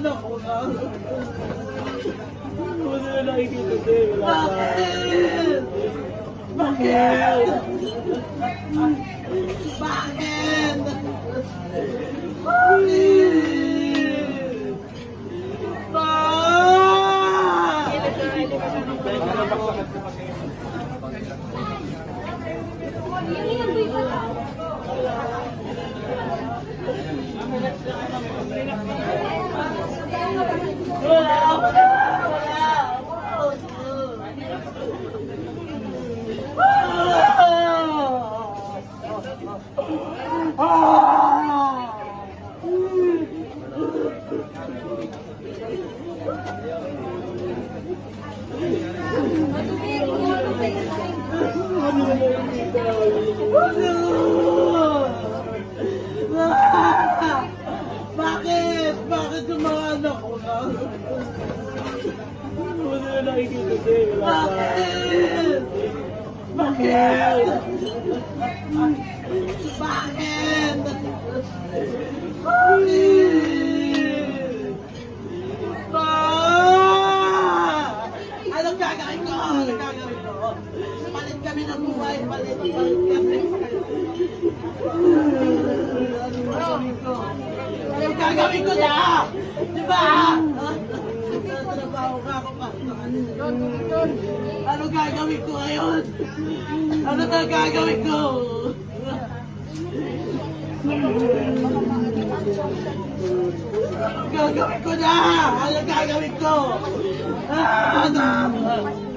anak ko na. Wala na nakikita sa'yo. Wala na. Bakit? Bakit? Bakit? Bakit yung mga anak ko na? Ano na nakikita. Wala pa. Bakit? Bakit? Bakit? Anong gagawin ko? Anong gagawin ko? Palit kami ng buhay. Palit, palit kami. Anong gagawin ko na? Di ba? Trabaho ka ako pa. Ano gagawin ko ngayon? Ano na gagawin ko? Ano gagawin ko na? Ano gagawin ko? Ah, ano?